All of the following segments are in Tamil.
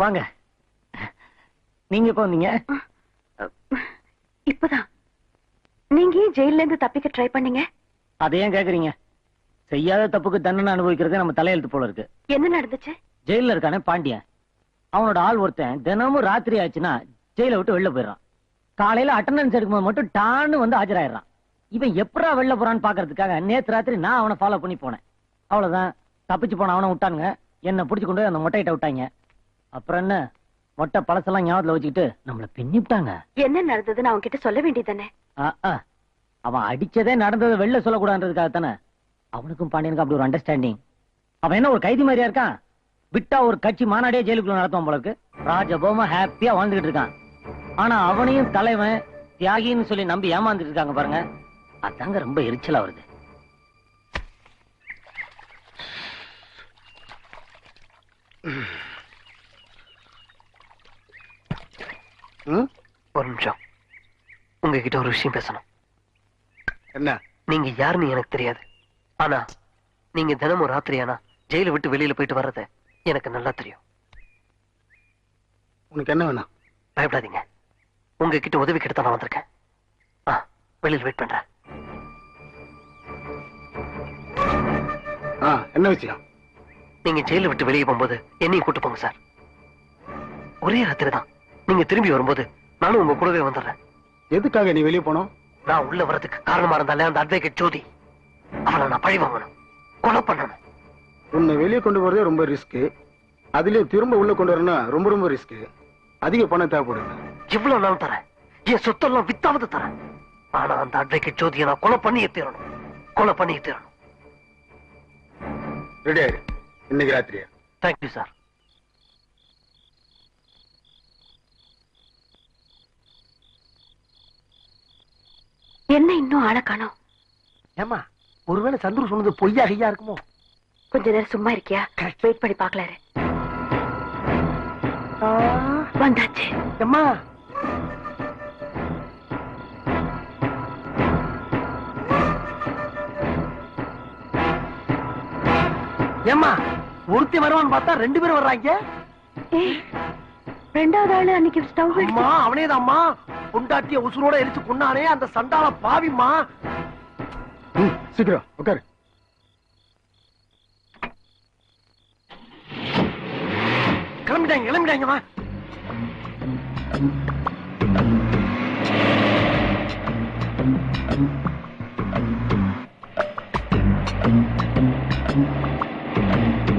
வாங்க. நீங்க எப்ப வந்தீங்க? இப்பதான். நீங்க ஜெயில இருந்து தப்பிக்க ட்ரை பண்ணீங்க? அதை ஏன் கேக்குறீங்க? செய்யாத தப்புக்கு தண்டனை அனுபவிக்கிறதே நம்ம தலையெழுத்து போல இருக்கு. என்ன நடந்துச்சு? ஜெயில்ல இருக்கானே பாண்டியன். அவனோட ஆள் ஒருத்தன் தினமும் ராத்திரி ஆச்சுன்னா ஜெயில விட்டு வெளில போயிடுறான். காலையில அட்டண்டன்ஸ் எடுக்கும்போது மட்டும் டான்னு வந்து ஆஜராயிடுறான். இவன் எப்படா வெளில போறான்னு பாக்குறதுக்காக நேத்து ராத்திரி நான் அவனை ஃபாலோ பண்ணி போனேன். அவ்வளவுதான். தப்பிச்சு போன அவனை விட்டானுங்க. என்ன புடிச்சு கொண்டு அந்த மொட்டையிட்ட விட்டாங்க. அப்புறம் என்ன? மொட்டை பழசெல்லாம் ஞாபகத்துல வச்சுக்கிட்டு நம்மள பின்னிவிட்டாங்க என்ன நடந்ததுன்னு அவங்க கிட்ட சொல்ல வேண்டியதானே ஆ, ஆ. அவன் அடிச்சதே நடந்ததை வெளில சொல்லக்கூடாதுன்றதுக்காக தானே. அவனுக்கும் பாண்டியனுக்கும் அப்படி ஒரு அண்டர்ஸ்டாண்டிங் அவன் என்ன ஒரு கைதி மாதிரியா இருக்கான்? விட்டா ஒரு கட்சி மாநாடே ஜெயிலுக்குள்ள நடத்துவான் போல இருக்கு. ராஜபோமா ஹாப்பியா வாழ்ந்துகிட்டு இருக்கான். ஆனா அவனையும் தலைவன் தியாகின்னு சொல்லி நம்பி ஏமாந்துட்டு இருக்காங்க பாருங்க. அதாங்க ரொம்ப எரிச்சலா வருது. ம்? ஒரு நிமிஷம். உங்ககிட்ட ஒரு விஷயம் பேசணும். என்ன? நீங்க யாருன்னு எனக்கு தெரியாது. ஆனா நீங்க தினமும் ராத்திரி ஆனா ஜெயில விட்டு வெளியில போயிட்டு வர்றது எனக்கு நல்லா தெரியும். உனக்கு என்ன வேணும்? பயப்படாதீங்க. உங்ககிட்ட உதவி கிட்ட நான் வந்திருக்கேன். ஆ வெளியில வெயிட் பண்றேன். ஆ என்ன விஷயம்? நீங்க ஜெயில விட்டு வெளியே போகும்போது என்னையும் கூட்டு போங்க சார். ஒரே ராத்திரி தான் நீங்க திரும்பி வரும்போது நானும் உங்க கூடவே வந்துடுறேன். எதுக்காக நீ வெளியே போனோம்? நான் உள்ள வரதுக்கு காரணமா இருந்தாலே அந்த அட்வொகேட் ஜோதி. அவளை நான் பழி வாங்கணும். கொலை பண்ணணும். உன்னை வெளியே கொண்டு போறதே ரொம்ப ரிஸ்க் அதுலயும் திரும்ப உள்ள கொண்டு வரணும்னா ரொம்ப ரொம்ப ரிஸ்க் அதிக பணம் தேவைப்படுது. இவ்வளவு நாள் தரேன். என் சொத்தெல்லாம் வித்தாவது தரேன். ஆனா அந்த அட்வொகேட் ஜோதியை நான் கொலை பண்ணியே தீரணும். கொலை பண்ணியே தீரணும். ரெடி ஆயிரு. இன்னைக்கு ராத்திரியா? தேங்க்யூ சார் என்ன இன்னும் ஆளை காணோம்? ஏமா ஒருவேளை சந்துரு சொன்னது பொய்யா ஐயா இருக்குமோ? கொஞ்ச நேரம் சும்மா இருக்கியா? வெயிட் பண்ணி பாக்கலாரு வந்தாச்சு. அம்மா ஏம்மா ஒருத்தி வருவான்னு பார்த்தா ரெண்டு பேரும் வர்றாங்க? ரெண்டாவது ஆளு அன்னைக்கு ஸ்டவ் அம்மா அவனேதாம்மா. பொண்டாட்டிய உசுரோட எரிச்சு கொண்டானே அந்த சண்டால பாவிம்மா. ம் சீக்கிரம் உட்காரு. கிளம்பிட்டாங்க கிளம்பிட்டாங்கம்மா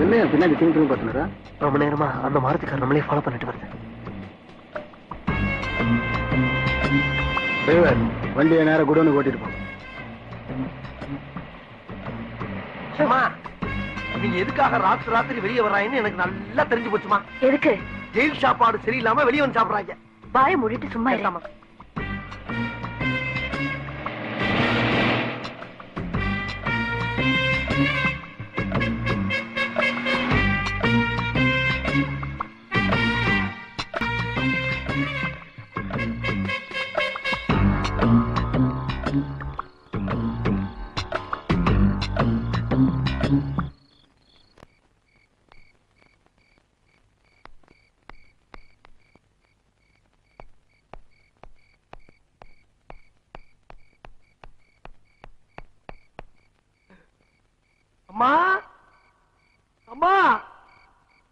என்ன பின்னாடி திரும்பி திரும்பி பார்த்துனரா ரொம்ப நேரமா அந்த மாரத்துக்கார நம்மளே ஃபாலோ பண்ணிட்டு வருது. டிரைவர் வண்டியை நேரம் குடோனு ஓட்டிட்டு போ. அம்மா நீங்க எதுக்காக ராத்திரி ராத்திரி வெளியே வர்றாங்கன்னு எனக்கு நல்லா தெரிஞ்சு போச்சுமா. எதுக்கு? ஜெயில் சாப்பாடு சரியில்லாம வெளியே வந்து சாப்பிடுறாங்க. வாயை மூடிட்டு சும்மா இரு.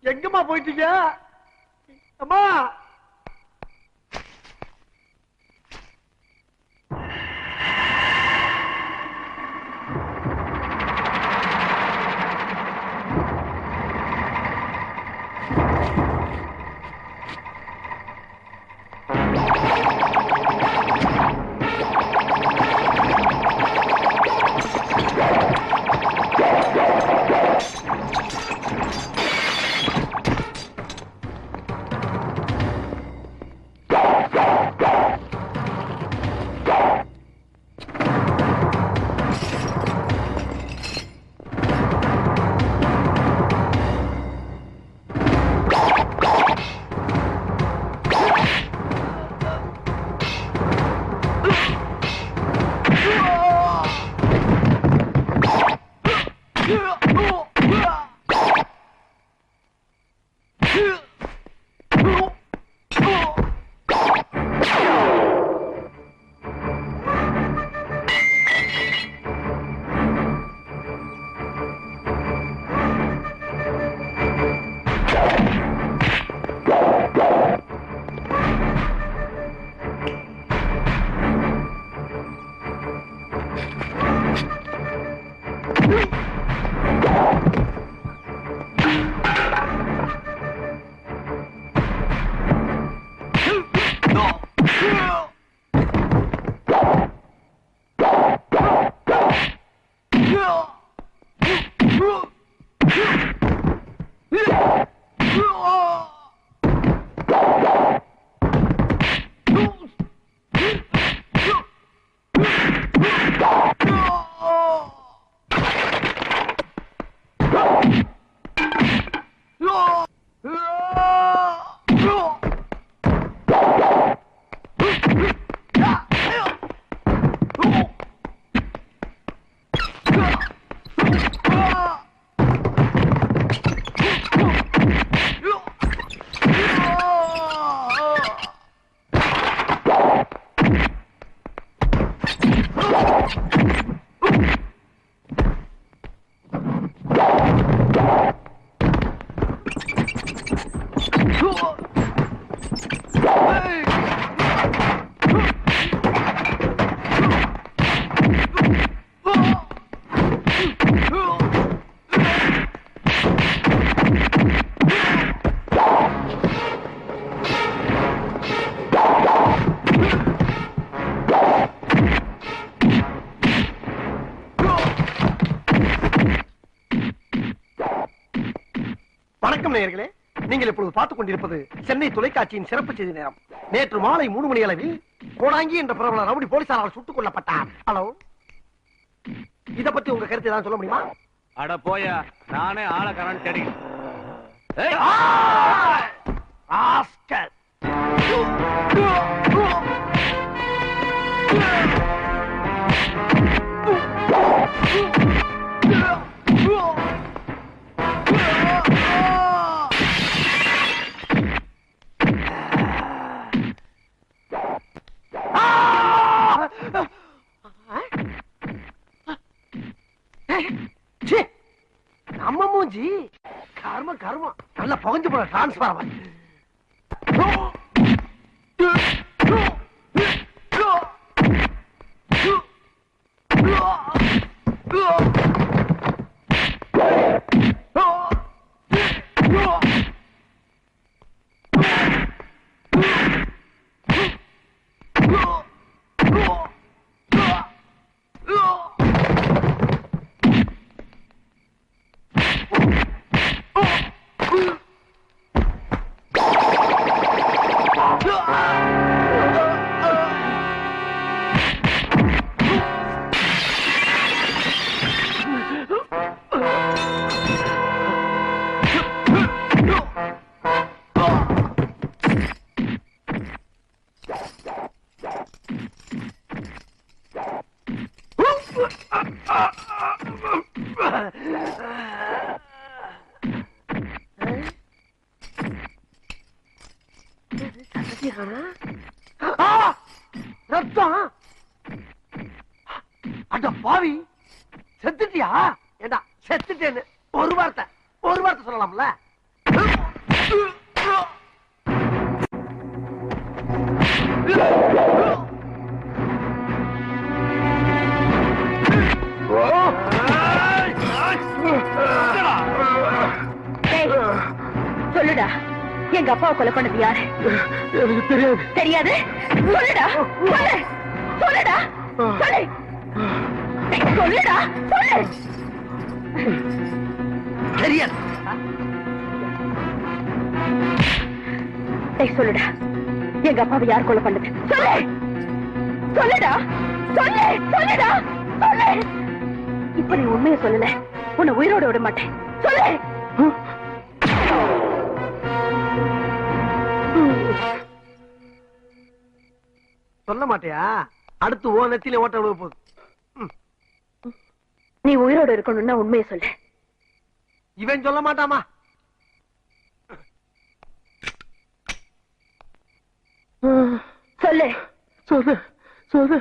எங்கம்மா போயிட்டீங்க? அம்மா! you வணக்கம் நேயர்களே. நீங்கள் இப்பொழுது பார்த்துக் கொண்டிருப்பது சென்னை தொலைக்காட்சியின் சிறப்பு செய்தி நேரம். நேற்று மாலை மூணு மணி அளவில் கோடாங்கி என்ற பிரபல ரவுடி போலீசாரால் சுட்டுக் கொல்லப்பட்டார். ஹலோ? இத பத்தி உங்க கருத்து ஏதாவது சொல்ல முடியுமா? அட போயா நானே ஆளை கரண்ட் நல்ல புகஞ்சு போற டிரான்ஸ்பார்மர் ரத்தம்? அட பாவி. செத்துட்டியா? ஏண்டா செத்துட்டேன்னு ஒரு வார்த்தை ஒரு வார்த்தை சொல்லலாம்ல? டேய், எங்க அப்பாவை கொலை பண்ணது யாரு? தெரியாது. தெரியாது? சொல்லுடா சொல்லு சொல்லுடா சொல்லு. சொல்லுடா சொல்லு. தெரியாது. சொல்லுடா. எங்க அப்பாவை யார் கொலை பண்ணது? சொல்லு. சொல்லுடா சொல்லு சொல்லுடா சொல்லு. இப்ப நீ உண்மையை சொல்லல. உன்னை உயிரோட விட மாட்டேன். சொல்லு. சொல்ல மாட்டியா? அடுத்து ஓ நெத்தியில ஓட்ட விழுக போகுது. நீ உயிரோட இருக்கணும்னா உண்மையை சொல்லு இவன் சொல்ல மாட்டாமா? சொல்லு. சொல்லு சொல்லு.